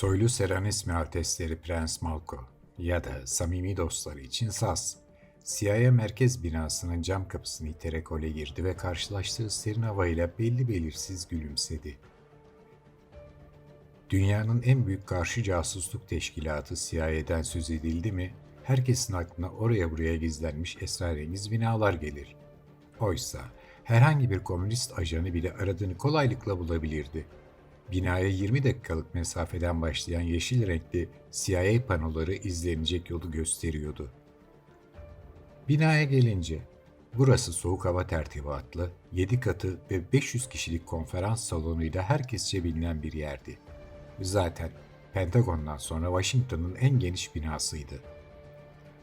Soylu Seranismi Altesleri Prens Malko ya da samimi dostları için sas. CIA merkez binasının cam kapısını iterek ole girdi ve karşılaştığı serin havayla belli belirsiz gülümsedi. Dünyanın en büyük karşı casusluk teşkilatı CIA'den söz edildi mi, herkesin aklına oraya buraya gizlenmiş esrarengiz binalar gelir. Oysa herhangi bir komünist ajanı bile aradığını kolaylıkla bulabilirdi. Binaya 20 dakikalık mesafeden başlayan yeşil renkli CIA panoları izlenecek yolu gösteriyordu. Binaya gelince, burası soğuk hava tertibatlı, 7 katı ve 500 kişilik konferans salonuyla herkesçe bilinen bir yerdi. Zaten Pentagon'dan sonra Washington'ın en geniş binasıydı.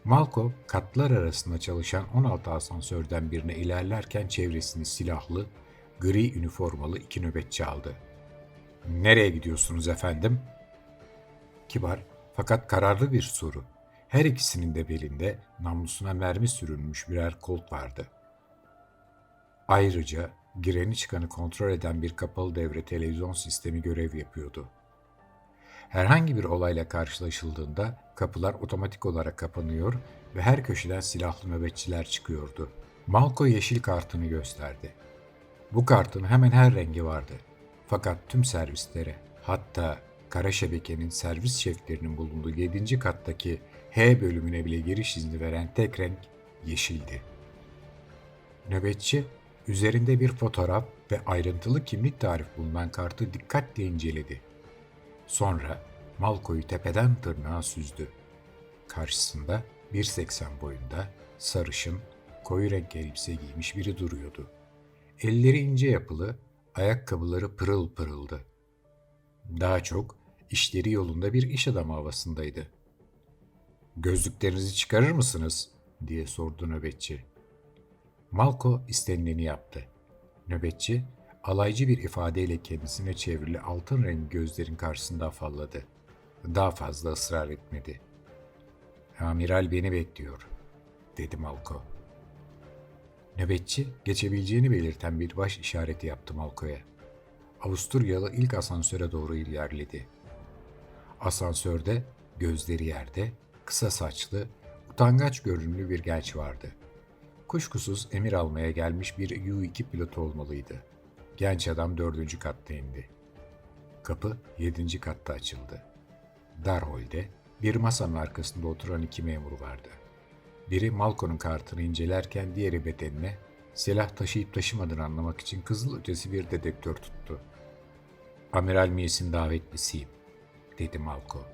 Malko, katlar arasında çalışan 16 asansörden birine ilerlerken çevresini silahlı, gri üniformalı iki nöbetçi aldı. Nereye gidiyorsunuz efendim? Kibar fakat kararlı bir soru. Her ikisinin de belinde namlusuna mermi sürülmüş birer kolt vardı. Ayrıca gireni çıkanı kontrol eden bir kapalı devre televizyon sistemi görev yapıyordu. Herhangi bir olayla karşılaşıldığında kapılar otomatik olarak kapanıyor ve her köşeden silahlı nöbetçiler çıkıyordu. Malko yeşil kartını gösterdi. Bu kartın hemen her rengi vardı. Fakat tüm servislere, hatta kara şebekenin servis şeflerinin bulunduğu 7. kattaki H bölümüne bile giriş izni veren tek renk yeşildi. Nöbetçi, üzerinde bir fotoğraf ve ayrıntılı kimlik tarifi bulunan kartı dikkatle inceledi. Sonra Malko'yu tepeden tırnağa süzdü. Karşısında 1.80 boyunda, sarışın, koyu renk elbise giymiş biri duruyordu. Elleri ince yapılı, ayakkabıları pırıl pırıldı. Daha çok işleri yolunda bir iş adamı havasındaydı. Gözlüklerinizi çıkarır mısınız? diye sordu nöbetçi. Malko istenileni yaptı. Nöbetçi alaycı bir ifadeyle kendisine çevrili altın rengi gözlerin karşısında afalladı. Daha fazla ısrar etmedi. Amiral beni bekliyor, dedi Malko. Nöbetçi geçebileceğini belirten bir baş işareti yaptı Malko'ya. Avusturyalı ilk asansöre doğru ilerledi. Asansörde gözleri yerde, kısa saçlı, utangaç görünümlü bir genç vardı. Kuşkusuz emir almaya gelmiş bir U-2 pilotu olmalıydı. Genç adam dördüncü katta indi. Kapı yedinci katta açıldı. Dar holde bir masanın arkasında oturan iki memur vardı. Biri Malko'nun kartını incelerken diğeri bedenine silah taşıyıp taşımadığını anlamak için kızıl ötesi bir dedektör tuttu. Amiral Miles'in davetlisiyim, dedi Malko.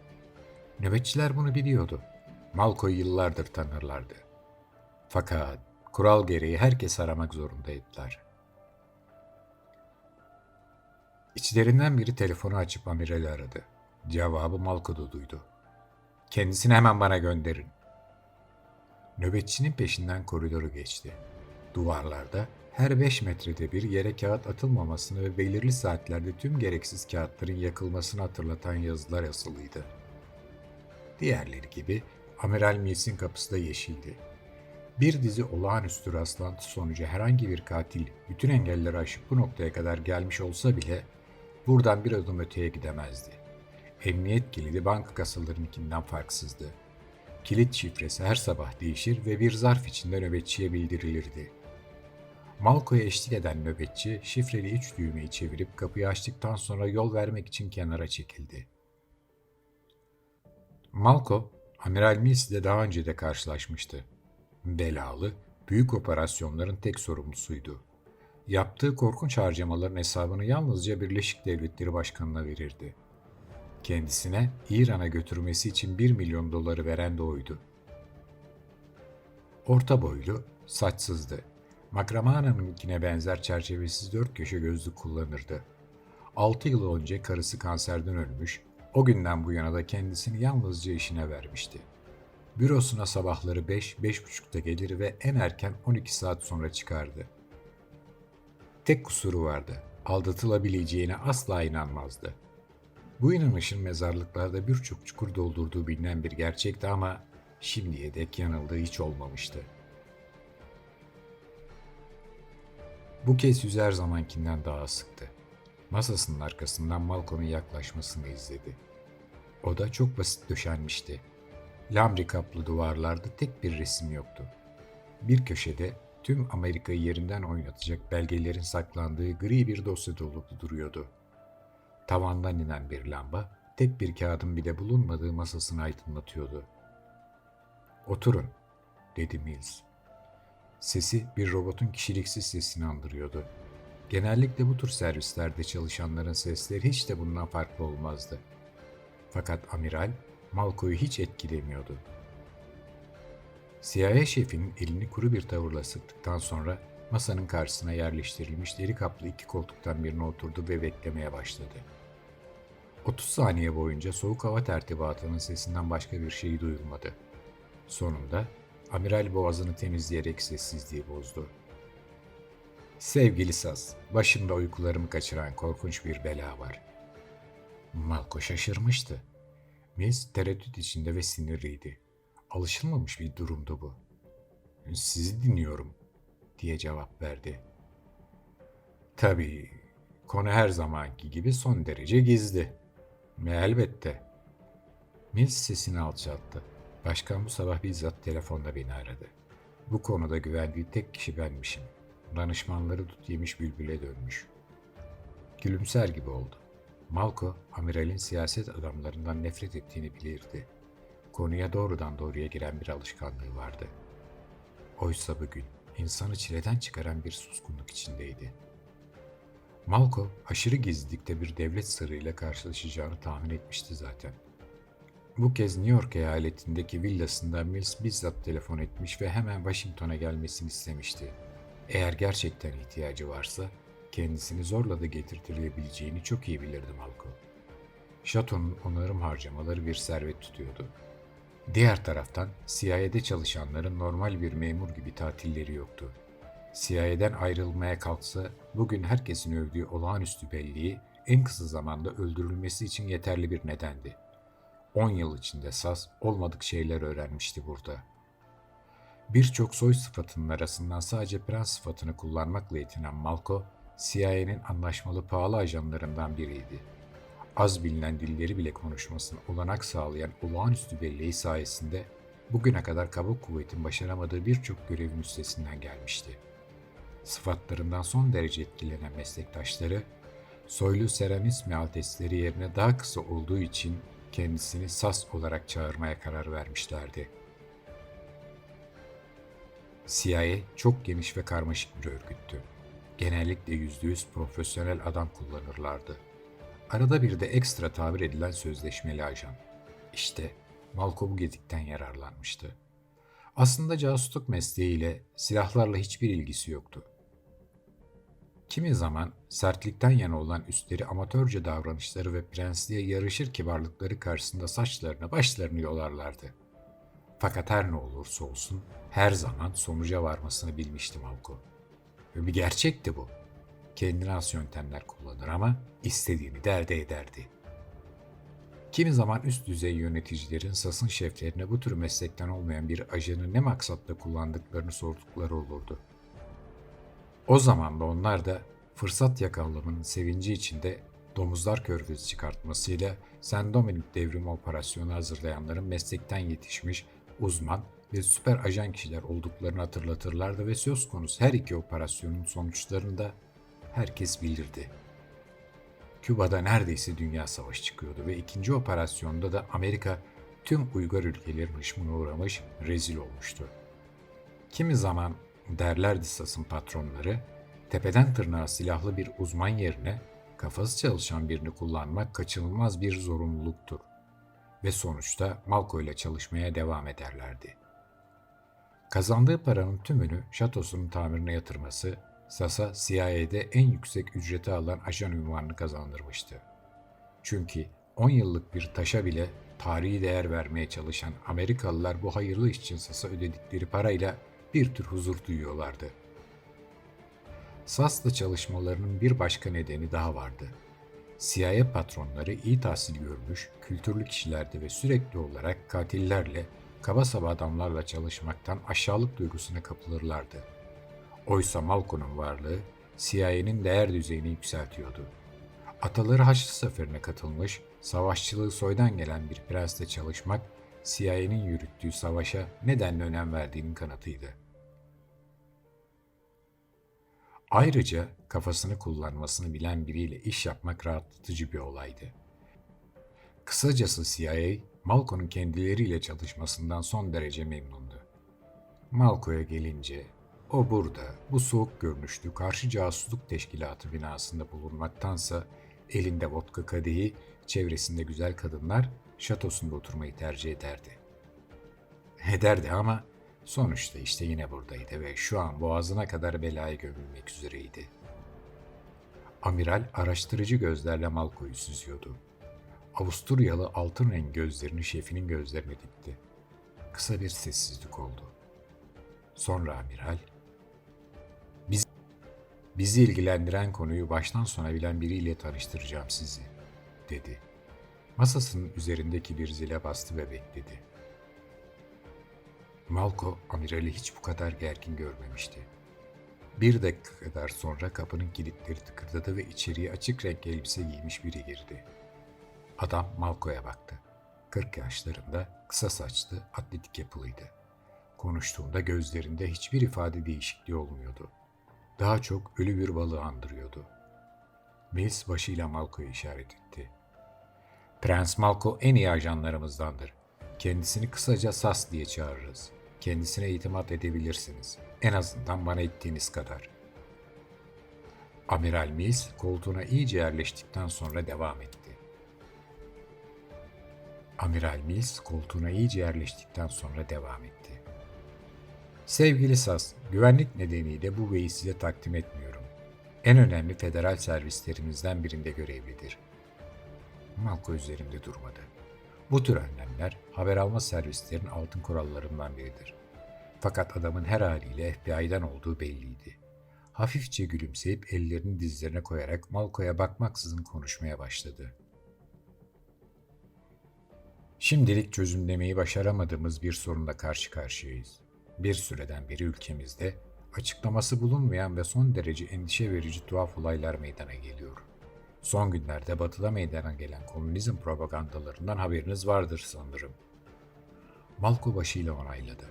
Nöbetçiler bunu biliyordu. Malko'yu yıllardır tanırlardı. Fakat kural gereği herkes aramak zorundaydılar. İçlerinden biri telefonu açıp amirali aradı. Cevabı Malko'da duydu. Kendisini hemen bana gönderin. Nöbetçinin peşinden koridoru geçti. Duvarlarda her 5 metrede bir yere kağıt atılmamasını ve belirli saatlerde tüm gereksiz kağıtların yakılmasını hatırlatan yazılar asılıydı. Diğerleri gibi Amiral Mills'in kapısı da yeşildi. Bir dizi olağanüstü rastlantı sonucu herhangi bir katil bütün engelleri aşıp bu noktaya kadar gelmiş olsa bile buradan bir adım öteye gidemezdi. Emniyet kilidi banka kasalarınkinden farksızdı. Kilit şifresi her sabah değişir ve bir zarf içinde nöbetçiye bildirilirdi. Malko'ya eşlik eden nöbetçi şifreli üç düğmeyi çevirip kapıyı açtıktan sonra yol vermek için kenara çekildi. Malko, Amiral Mills ile daha önce de karşılaşmıştı. Belalı, büyük operasyonların tek sorumlusuydu. Yaptığı korkunç harcamaların hesabını yalnızca Birleşik Devletleri Başkanı'na verirdi. Kendisine İran'a götürmesi için 1 milyon doları veren de oydu. Orta boylu, saçsızdı. Makramana'nınkine benzer çerçevesiz dört köşe gözlük kullanırdı. 6 yıl önce karısı kanserden ölmüş, o günden bu yana da kendisini yalnızca işine vermişti. Bürosuna sabahları 5-5.30'da gelir ve en erken 12 saat sonra çıkardı. Tek kusuru vardı, aldatılabileceğine asla inanmazdı. Bu inanışın mezarlıklarda birçok çukur doldurduğu bilinen bir gerçekti ama şimdiye dek yanıldığı hiç olmamıştı. Bu kez yüz her zamankinden daha sıktı. Masasının arkasından Malcolm'un yaklaşmasını izledi. Oda çok basit döşenmişti. Lambri kaplı duvarlarda tek bir resim yoktu. Bir köşede tüm Amerika'yı yerinden oynatacak belgelerin saklandığı gri bir dosya dolu duruyordu. Tavandan inen bir lamba, tek bir kağıdın bile bulunmadığı masasını aydınlatıyordu. Oturun, dedi Mills. Sesi bir robotun kişiliksiz sesini andırıyordu. Genellikle bu tür servislerde çalışanların sesleri hiç de bundan farklı olmazdı. Fakat amiral Malko'yu hiç etkilemiyordu. CIA şefinin elini kuru bir tavırla sıktıktan sonra masanın karşısına yerleştirilmiş deri kaplı iki koltuktan birine oturdu ve beklemeye başladı. 30 saniye boyunca soğuk hava tertibatının sesinden başka bir şey duyulmadı. Sonunda amiral boğazını temizleyerek sessizliği bozdu. Sevgili Saz, başımda uykularımı kaçıran korkunç bir bela var. Malko şaşırmıştı. Mills tereddüt içinde ve sinirliydi. Alışılmamış bir durumdu bu. Sizi dinliyorum, diye cevap verdi. Tabii, konu her zamanki gibi son derece gizli. Elbette. Mills sesini alçalttı. Başkan bu sabah bizzat telefonda beni aradı. Bu konuda güvendiği tek kişi benmişim. Danışmanları tut yemiş bülbüle dönmüş. Gülümser gibi oldu. Malko, amiralin siyaset adamlarından nefret ettiğini bilirdi. Konuya doğrudan doğruya giren bir alışkanlığı vardı. Oysa bugün insanı çileden çıkaran bir suskunluk içindeydi. Malko aşırı gizlilikte bir devlet sırrıyla karşılaşacağını tahmin etmişti zaten. Bu kez New York eyaletindeki villasında Mills bizzat telefon etmiş ve hemen Washington'a gelmesini istemişti. Eğer gerçekten ihtiyacı varsa kendisini zorla da getirtilebileceğini çok iyi bilirdi Malko. Şatonun onarım harcamaları bir servet tutuyordu. Diğer taraftan CIA'de çalışanların normal bir memur gibi tatilleri yoktu. CIA'den ayrılmaya kalksa bugün herkesin övdüğü olağanüstü belliği en kısa zamanda öldürülmesi için yeterli bir nedendi. 10 yıl içinde Saz olmadık şeyler öğrenmişti burada. Birçok soy sıfatının arasından sadece prens sıfatını kullanmakla yetinen Malko, CIA'nin anlaşmalı pahalı ajanlarından biriydi. Az bilinen dilleri bile konuşmasına olanak sağlayan olağanüstü belleği sayesinde bugüne kadar kaba kuvvetin başaramadığı birçok görevin üstesinden gelmişti. Sıfatlarından son derece etkilenen meslektaşları, soylu Seranismi altesleri yerine daha kısa olduğu için kendisini Sas olarak çağırmaya karar vermişlerdi. CIA çok geniş ve karmaşık bir örgüttü. Genellikle yüzde yüz profesyonel adam kullanırlardı. Arada bir de ekstra tabir edilen sözleşmeli ajan. İşte Malko bu gedikten yararlanmıştı. Aslında casusluk mesleğiyle silahlarla hiçbir ilgisi yoktu. Kimi zaman sertlikten yana olan üstleri amatörce davranışları ve prensliğe yarışır kibarlıkları karşısında saçlarını başlarını yolarlardı. Fakat her ne olursa olsun her zaman sonuca varmasını bilmişti Malko. Ve bir gerçekti bu. Kendine has yöntemler kullanır ama istediğini de elde ederdi. Kimi zaman üst düzey yöneticilerin sasın şeflerine bu tür meslekten olmayan bir ajanı ne maksatla kullandıklarını sordukları olurdu. O zaman da onlar da fırsat yakalamanın sevinci içinde domuzlar körfezi çıkartmasıyla Sen Dominic devrimi operasyonu hazırlayanların meslekten yetişmiş, uzman ve süper ajan kişiler olduklarını hatırlatırlardı ve söz konusu her iki operasyonun sonuçlarını da herkes bilirdi. Küba'da neredeyse dünya savaşı çıkıyordu ve ikinci operasyonda da Amerika tüm uygar ülkelerin hışmına uğramış, rezil olmuştu. Kimi zaman derlerdi Sas'ın patronları, tepeden tırnağa silahlı bir uzman yerine kafası çalışan birini kullanmak kaçınılmaz bir zorunluluktur ve sonuçta Malko ile çalışmaya devam ederlerdi. Kazandığı paranın tümünü şatosunun tamirine yatırması, Sas'a CIA'de en yüksek ücreti alan ajan ünvanını kazandırmıştı. Çünkü 10 yıllık bir taşa bile tarihi değer vermeye çalışan Amerikalılar bu hayırlı iş için Sas'a ödedikleri parayla bir tür huzur duyuyorlardı. Sas'la çalışmalarının bir başka nedeni daha vardı. CIA patronları iyi tahsil görmüş, kültürlü kişilerdi ve sürekli olarak katillerle, kaba saba adamlarla çalışmaktan aşağılık duygusuna kapılırlardı. Oysa Malko'nun varlığı CIA'nin değer düzeyini yükseltiyordu. Ataları Haçlı Seferi'ne katılmış, savaşçılığı soydan gelen bir prensle çalışmak, CIA'nin yürüttüğü savaşa nedenle önem verdiğinin kanıtıydı. Ayrıca kafasını kullanmasını bilen biriyle iş yapmak rahatlatıcı bir olaydı. Kısacası CIA, Malco'nun kendileriyle çalışmasından son derece memnundu. Malco'ya gelince, o burada, bu soğuk görünüşlü karşı casusluk teşkilatı binasında bulunmaktansa elinde vodka kadehi, çevresinde güzel kadınlar, şatosunda oturmayı tercih ederdi. Ederdi ama sonuçta işte yine buradaydı ve şu an boğazına kadar belaya gömülmek üzereydi. Amiral araştırıcı gözlerle Malko'yu süzüyordu. Avusturyalı altın renk gözlerini şefinin gözlerine dikti. Kısa bir sessizlik oldu. Sonra amiral, bizi ilgilendiren konuyu baştan sona bilen biriyle tanıştıracağım sizi, dedi. Masasının üzerindeki bir zile bastı ve bekledi. Malko, amirali hiç bu kadar gergin görmemişti. Bir dakika kadar sonra kapının kilitleri tıkırdadı ve içeriye açık renk elbise giymiş biri girdi. Adam Malko'ya baktı. 40 yaşlarında, kısa saçlı, atletik yapılıydı. Konuştuğunda gözlerinde hiçbir ifade değişikliği olmuyordu. Daha çok ölü bir balığı andırıyordu. Mills başıyla Malko'yu işaret etti. Prens Malko en iyi ajanlarımızdandır. Kendisini kısaca Sas diye çağırırız. Kendisine itimat edebilirsiniz. En azından bana ettiğiniz kadar. Amiral Mills koltuğuna iyice yerleştikten sonra devam etti. Amiral Mills koltuğuna iyice yerleştikten sonra devam etti. Sevgili Sas, güvenlik nedeniyle bu beyi size takdim etmiyorum. En önemli federal servislerimizden birinde görevlidir. Malko üzerimde durmadı. Bu tür önlemler haber alma servislerin altın kurallarından biridir. Fakat adamın her haliyle FBI'den olduğu belliydi. Hafifçe gülümseyip ellerini dizlerine koyarak Malko'ya bakmaksızın konuşmaya başladı. Şimdilik çözümlemeyi başaramadığımız bir sorunla karşı karşıyayız. Bir süreden beri ülkemizde açıklaması bulunmayan ve son derece endişe verici tuhaf olaylar meydana geliyor. Son günlerde batıda meydana gelen komünizm propagandalarından haberiniz vardır sanırım. Malko başıyla onayladı.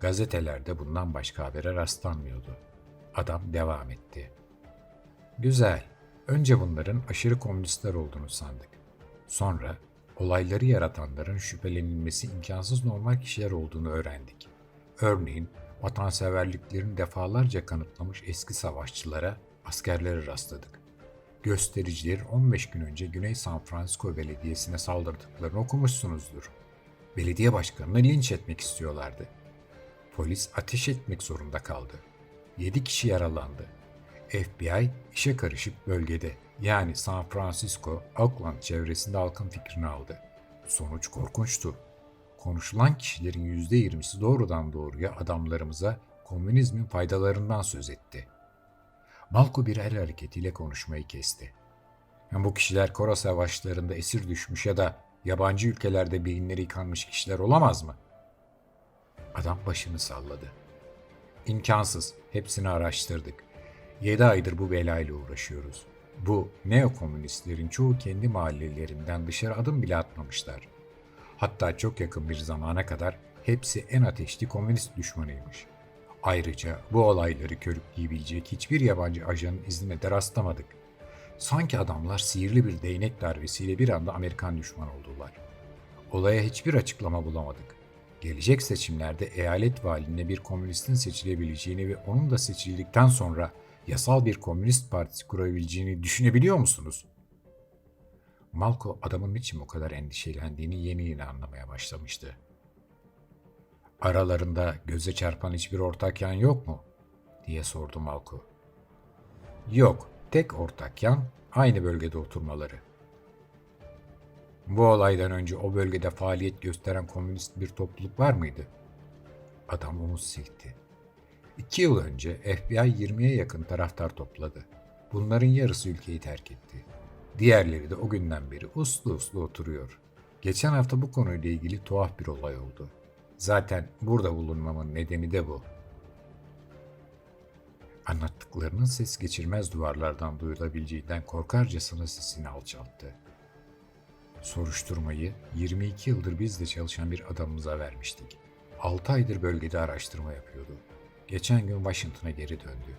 Gazetelerde bundan başka habere rastlanmıyordu. Adam devam etti. Güzel. Önce bunların aşırı komünistler olduğunu sandık. Sonra olayları yaratanların şüphelenilmesi imkansız normal kişiler olduğunu öğrendik. Örneğin vatanseverliklerini defalarca kanıtlamış eski savaşçılara, askerlere rastladık. Göstericiler 15 gün önce Güney San Francisco Belediyesi'ne saldırdıklarını okumuşsunuzdur. Belediye başkanını linç etmek istiyorlardı. Polis ateş etmek zorunda kaldı. 7 kişi yaralandı. FBI işe karışıp bölgede yani San Francisco, Oakland çevresinde halkın fikrini aldı. Sonuç korkunçtu. Konuşulan kişilerin %20'si doğrudan doğruya adamlarımıza komünizmin faydalarından söz etti. Malko bir el hareketiyle konuşmayı kesti. Bu kişiler Kora savaşlarında esir düşmüş ya da yabancı ülkelerde beyinleri yıkanmış kişiler olamaz mı? Adam başını salladı. İmkansız. Hepsini araştırdık. Yedi aydır bu belayla uğraşıyoruz. Bu neokomünistlerin çoğu kendi mahallelerinden dışarı adım bile atmamışlar. Hatta çok yakın bir zamana kadar hepsi en ateşli komünist düşmanıymış. Ayrıca bu olayları körükleyebilecek hiçbir yabancı ajanın iznine de rastlamadık. Sanki adamlar sihirli bir değnek darbesiyle bir anda Amerikan düşman oldular. Olaya hiçbir açıklama bulamadık. Gelecek seçimlerde eyalet valiliğine bir komünistin seçilebileceğini ve onun da seçildikten sonra yasal bir komünist partisi kurabileceğini düşünebiliyor musunuz? Malko adamın niçin o kadar endişelendiğini yeni yeni anlamaya başlamıştı. Aralarında göze çarpan hiçbir ortak yan yok mu? diye sordu Malko. Yok, tek ortak yan aynı bölgede oturmaları. Bu olaydan önce o bölgede faaliyet gösteren komünist bir topluluk var mıydı? Adam omuz silkti. İki yıl önce FBI 20'ye yakın taraftar topladı. Bunların yarısı ülkeyi terk etti. Diğerleri de o günden beri uslu uslu oturuyor. Geçen hafta bu konuyla ilgili tuhaf bir olay oldu. Zaten burada bulunmamın nedeni de bu. Anlattıklarının ses geçirmez duvarlardan duyulabileceğinden korkarcasına sesini alçalttı. Soruşturmayı 22 yıldır bizle çalışan bir adamımıza vermiştik. 6 aydır bölgede araştırma yapıyordu. Geçen gün Washington'a geri döndü.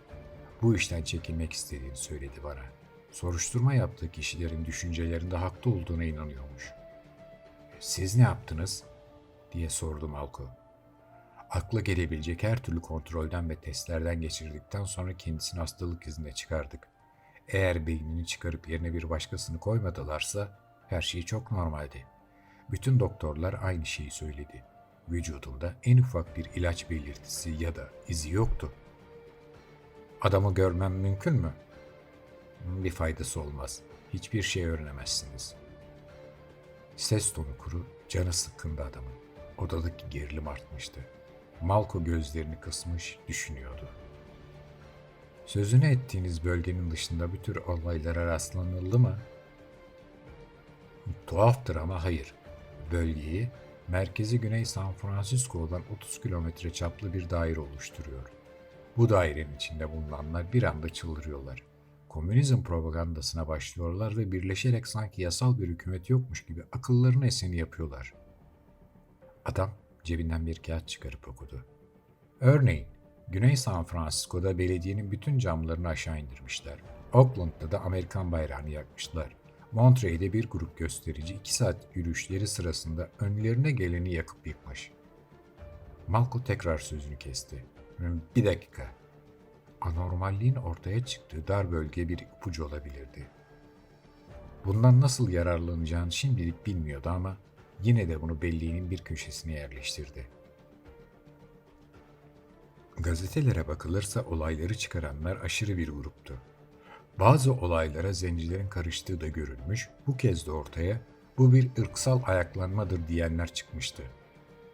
Bu işten çekilmek istediğini söyledi bana. Soruşturma yaptığı kişilerin düşüncelerinde haklı olduğuna inanıyormuş. Siz ne yaptınız? diye sordu Malko. Akla gelebilecek her türlü kontrolden ve testlerden geçirdikten sonra kendisini hastalık izine çıkardık. Eğer beynini çıkarıp yerine bir başkasını koymadılarsa her şey çok normaldi. Bütün doktorlar aynı şeyi söyledi. Vücudunda en ufak bir ilaç belirtisi ya da izi yoktu. Adamı görmem mümkün mü? Bir faydası olmaz. Hiçbir şey öğrenemezsiniz. Ses tonu kuru, canı sıkkındı adamın. Odadaki gerilim artmıştı. Malko gözlerini kısmış düşünüyordu. Sözünü ettiğiniz bölgenin dışında bir tür olaylara rastlanıldı mı? Tuhaftır ama hayır. Bölgeyi merkezi Güney San Francisco'dan 30 kilometre çaplı bir daire oluşturuyor. Bu dairenin içinde bulunanlar bir anda çıldırıyorlar. Komünizm propagandasına başlıyorlar ve birleşerek sanki yasal bir hükümet yokmuş gibi akıllarını eseni yapıyorlar. Adam cebinden bir kağıt çıkarıp okudu. Örneğin, Güney San Francisco'da belediyenin bütün camlarını aşağı indirmişler. Oakland'da da Amerikan bayrağını yakmışlar. Montreux'de bir grup gösterici iki saat yürüyüşleri sırasında önlerine geleni yakıp yıkmış. Malko tekrar sözünü kesti. Bir dakika. Anormalliğin ortaya çıktığı dar bölge bir ipucu olabilirdi. Bundan nasıl yararlanacağını şimdilik bilmiyordu ama yine de bunu belleğinin bir köşesine yerleştirdi. Gazetelere bakılırsa olayları çıkaranlar aşırı bir gruptu. Bazı olaylara zencilerin karıştığı da görülmüş, bu kez de ortaya bu bir ırksal ayaklanmadır diyenler çıkmıştı.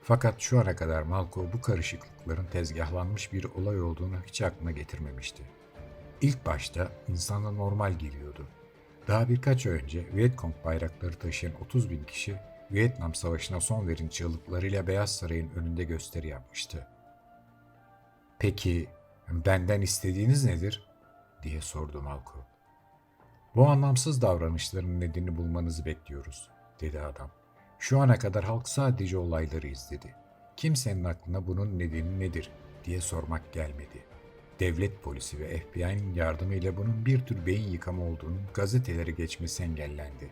Fakat şu ana kadar Malko bu karışıklıkların tezgahlanmış bir olay olduğunu hiç aklına getirmemişti. İlk başta insana normal geliyordu. Daha birkaç ay önce Vietcong bayrakları taşıyan 30 bin kişi Vietnam Savaşı'na son verin çığlıklarıyla Beyaz Saray'ın önünde gösteri yapmıştı. Peki benden istediğiniz nedir? diye sordu Malko. Bu anlamsız davranışların nedenini bulmanızı bekliyoruz, dedi adam. Şu ana kadar halk sadece olayları izledi. Kimsenin aklına bunun nedeni nedir diye sormak gelmedi. Devlet polisi ve FBI'nin yardımıyla bunun bir tür beyin yıkama olduğunu gazetelere geçmesi engellendi.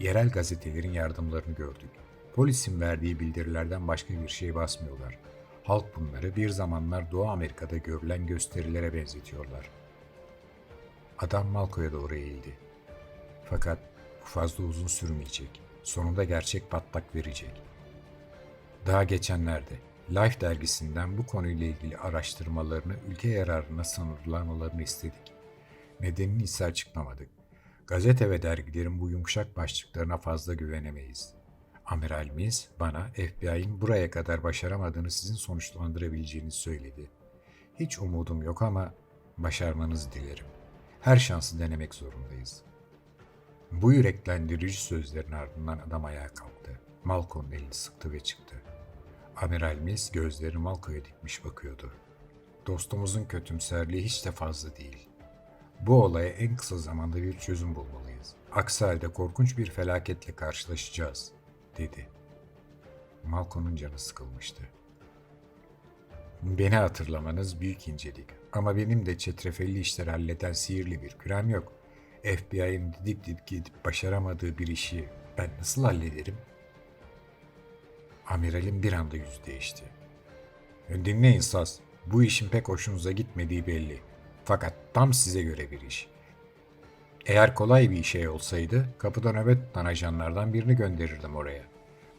Yerel gazetelerin yardımlarını gördük. Polisin verdiği bildirilerden başka bir şey basmıyorlar. Halk bunları bir zamanlar Doğu Amerika'da görülen gösterilere benzetiyorlar. Adam Malko'ya doğru eğildi. Fakat bu fazla uzun sürmeyecek. Sonunda gerçek patlak verecek. Daha geçenlerde Life dergisinden bu konuyla ilgili araştırmalarını ülke yararına sınırlamalarını istedik. Nedenini ise açıklamadık. Gazete ve dergilerin bu yumuşak başlıklarına fazla güvenemeyiz. Amiral Mills bana FBI'nin buraya kadar başaramadığını sizin sonuçlandırabileceğinizi söyledi. Hiç umudum yok ama başarmanızı dilerim. Her şansı denemek zorundayız. Bu yüreklendirici sözlerin ardından adam ayağa kalktı. Malcolm'un elini sıktı ve çıktı. Amiral Mills gözlerini Malcolm'a dikmiş bakıyordu. Dostumuzun kötümserliği hiç de fazla değil. Bu olaya en kısa zamanda bir çözüm bulmalıyız. Aksi halde korkunç bir felaketle karşılaşacağız, dedi. Malcolm'un canı sıkılmıştı. Beni hatırlamanız büyük incelik. Ama benim de çetrefelli işler halleden sihirli bir kürem yok. FBI'nin didik didik gidip başaramadığı bir işi ben nasıl hallederim? Amiralin bir anda yüzü değişti. Dinleyin Saz, bu işin pek hoşunuza gitmediği belli. Fakat tam size göre bir iş. Eğer kolay bir şey olsaydı kapıda nöbet tutan ajanlardan birini gönderirdim oraya.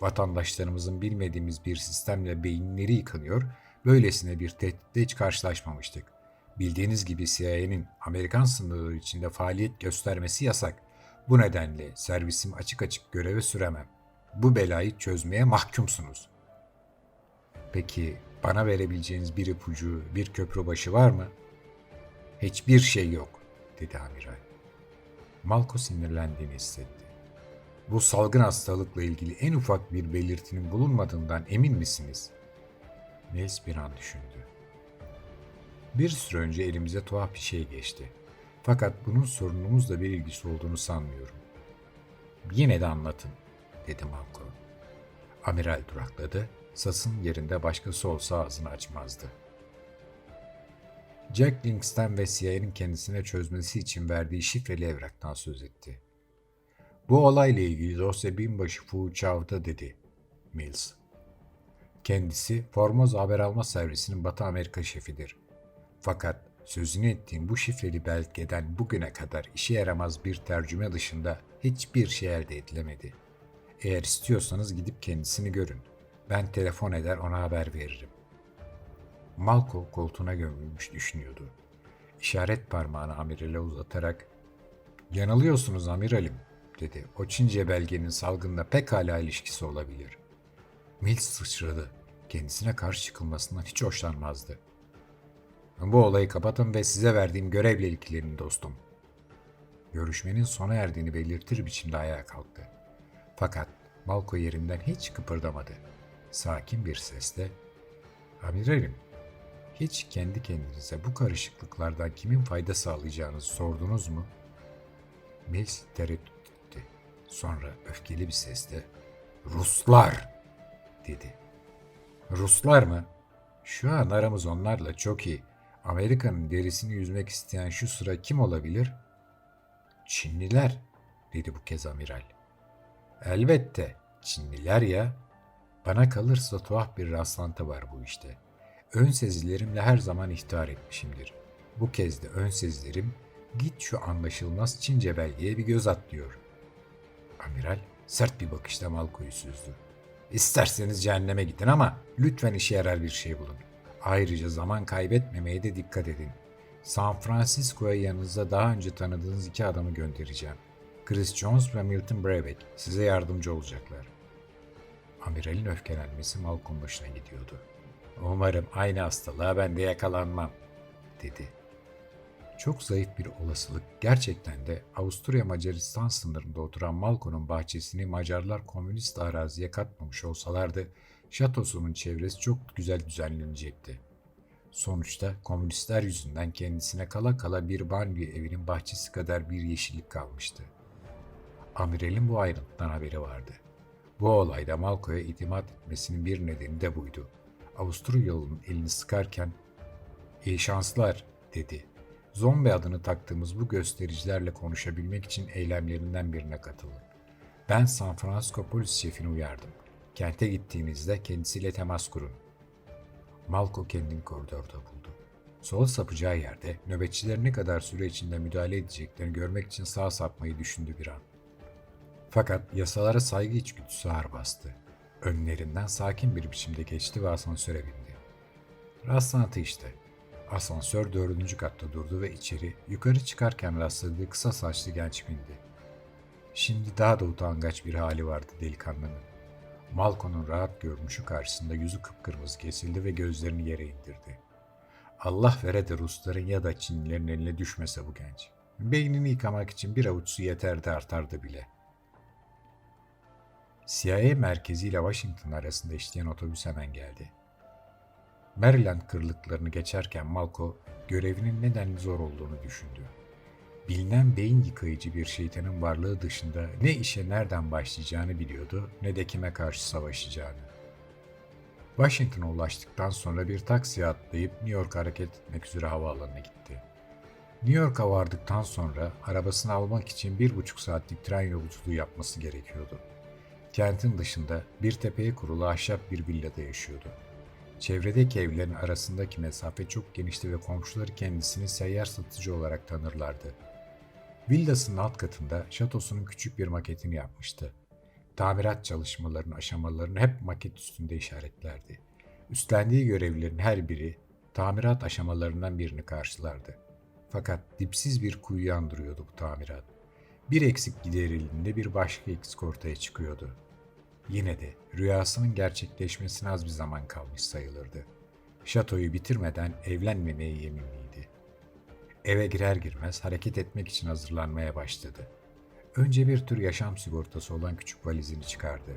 Vatandaşlarımızın bilmediğimiz bir sistemle beyinleri yıkanıyor, böylesine bir tehditle hiç karşılaşmamıştık. Bildiğiniz gibi CIA'nin Amerikan sınırları içinde faaliyet göstermesi yasak. Bu nedenle servisim açık açık göreve süremem. Bu belayı çözmeye mahkumsunuz. Peki bana verebileceğiniz bir ipucu, bir köprü başı var mı? Hiçbir şey yok, dedi amiral. Malko sinirlendiğini hissetti. Bu salgın hastalıkla ilgili en ufak bir belirtinin bulunmadığından emin misiniz? Nils bir an düşündü. Bir süre önce elimize tuhaf bir şey geçti. Fakat bunun sorunumuzla bir ilgisi olduğunu sanmıyorum. Yine de anlatın, dedi Malcolm. Amiral durakladı. Sas'ın yerinde başkası olsa ağzını açmazdı. Jack Links'ten ve CIA'nin kendisine çözmesi için verdiği şifreli evraktan söz etti. Bu olayla ilgili dosya binbaşı Fu Chao'da dedi Mills. Kendisi Formosa haber alma servisinin Batı Amerika şefidir. Fakat sözünü ettiğim bu şifreli belgeden bugüne kadar işe yaramaz bir tercüme dışında hiçbir şey elde edilemedi. Eğer istiyorsanız gidip kendisini görün. Ben telefon eder ona haber veririm. Malko koltuğuna gömülmüş düşünüyordu. İşaret parmağını amirale uzatarak ''Yanılıyorsunuz amiralim'' dedi. O Çince belgenin salgınla pekala ilişkisi olabilir. Mills sıçradı. Kendisine karşı çıkılmasından hiç hoşlanmazdı. Bu olayı kapatın ve size verdiğim görevle ilgilenin dostum. Görüşmenin sona erdiğini belirtir biçimde ayağa kalktı. Fakat Malko yerinden hiç kıpırdamadı. Sakin bir sesle, Amiralim, hiç kendi kendinize bu karışıklıklardan kimin fayda sağlayacağınızı sordunuz mu? Mills tereddüt etti. Sonra öfkeli bir sesle, Ruslar, dedi. Ruslar mı? Şu an aramız onlarla çok iyi. Amerika'nın derisini yüzmek isteyen şu sıra kim olabilir? Çinliler, dedi bu kez amiral. Elbette, Çinliler ya. Bana kalırsa tuhaf bir rastlantı var bu işte. Ön sezilerimle her zaman ihtar etmişimdir. Bu kez de ön sezilerim git şu anlaşılmaz Çince belgeye bir göz at diyor. Amiral sert bir bakışla Malko'yu süzdü. İsterseniz cehenneme gidin ama lütfen işe yarar bir şey bulun. Ayrıca zaman kaybetmemeye de dikkat edin. San Francisco'ya yanınızda daha önce tanıdığınız iki adamı göndereceğim. Chris Jones ve Milton Brebeck size yardımcı olacaklar. Amiralin öfkelenmesi Malcolm başına gidiyordu. Umarım aynı hastalığa ben de yakalanmam, dedi. Çok zayıf bir olasılık gerçekten de Avusturya Macaristan sınırında oturan Malko'nun bahçesini Macarlar komünist araziye katmamış olsalardı şatosunun çevresi çok güzel düzenlenecekti. Sonuçta komünistler yüzünden kendisine kala kala bir banliyö evinin bahçesi kadar bir yeşillik kalmıştı. Amiral'in bu ayrıntıdan haberi vardı. Bu olayda Malko'ya itimat etmesinin bir nedeni de buydu. Avusturyalı'nın elini sıkarken ''İyi şanslar'' dedi. Zombi adını taktığımız bu göstericilerle konuşabilmek için eylemlerinden birine katılın. Ben San Francisco polis şefini uyardım. Kente gittiğinizde kendisiyle temas kurun. Malko kendini koridorda buldu. Sola sapacağı yerde nöbetçiler ne kadar süre içinde müdahale edeceklerini görmek için sağ sapmayı düşündü bir an. Fakat yasalara saygı içgüdüsü ağır bastı. Önlerinden sakin bir biçimde geçti ve asansöre bindi. Rastlantı işte. Asansör dördüncü katta durdu ve içeri yukarı çıkarken rastladığı kısa saçlı genç bindi. Şimdi daha da utangaç bir hali vardı delikanlının. Malko'nun rahat görünüşü karşısında yüzü kıpkırmızı kesildi ve gözlerini yere indirdi. Allah vere de Rusların ya da Çinlilerin eline düşmese bu genç. Beynini yıkamak için bir avuç su yeterdi artardı bile. CIA merkezi ile Washington arasında işleyen otobüs hemen geldi. Maryland kırlıklarını geçerken Malko görevinin neden zor olduğunu düşündü. Bilinen beyin yıkayıcı bir şeytanın varlığı dışında ne işe nereden başlayacağını biliyordu ne de kime karşı savaşacağını. Washington'a ulaştıktan sonra bir taksiye atlayıp New York'a hareket etmek üzere havaalanına gitti. New York'a vardıktan sonra arabasını almak için bir buçuk saatlik tren yolculuğu yapması gerekiyordu. Kentin dışında bir tepeye kurulu ahşap bir villada yaşıyordu. Çevredeki evlerin arasındaki mesafe çok genişti ve komşuları kendisini seyyar satıcı olarak tanırlardı. Villasının alt katında şatosunun küçük bir maketini yapmıştı. Tamirat çalışmalarının aşamalarını hep maket üstünde işaretlerdi. Üstlendiği görevlerin her biri tamirat aşamalarından birini karşılardı. Fakat dipsiz bir kuyu andırıyordu bu tamirat. Bir eksik giderildiğinde bir başka eksik ortaya çıkıyordu. Yine de rüyasının gerçekleşmesine az bir zaman kalmış sayılırdı. Şatoyu bitirmeden evlenmemeye yeminliydi. Eve girer girmez hareket etmek için hazırlanmaya başladı. Önce bir tür yaşam sigortası olan küçük valizini çıkardı.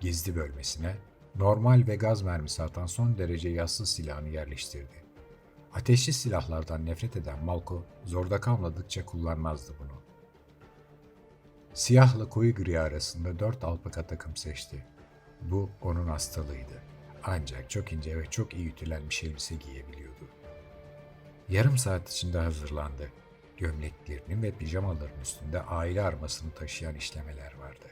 Gizli bölmesine normal ve gaz mermisi atan son derece yassız silahını yerleştirdi. Ateşli silahlardan nefret eden Malko zorda kalmadıkça kullanmazdı bunu. Siyahla koyu gri arasında dört alpaka takım seçti. Bu onun hastalığıydı. Ancak çok ince ve çok iyi ütülenmiş elbise giyebiliyordu. Yarım saat içinde hazırlandı. Gömleklerinin ve pijamaların üstünde aile armasını taşıyan işlemeler vardı.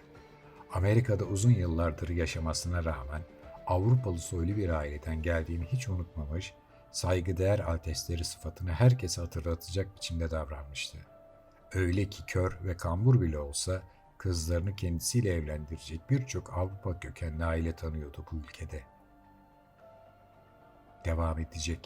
Amerika'da uzun yıllardır yaşamasına rağmen Avrupalı soylu bir aileden geldiğini hiç unutmamış, saygıdeğer altesleri sıfatını herkese hatırlatacak biçimde davranmıştı. Öyle ki kör ve kambur bile olsa kızlarını kendisiyle evlendirecek birçok Avrupa kökenli aile tanıyordu bu ülkede. Devam edecek.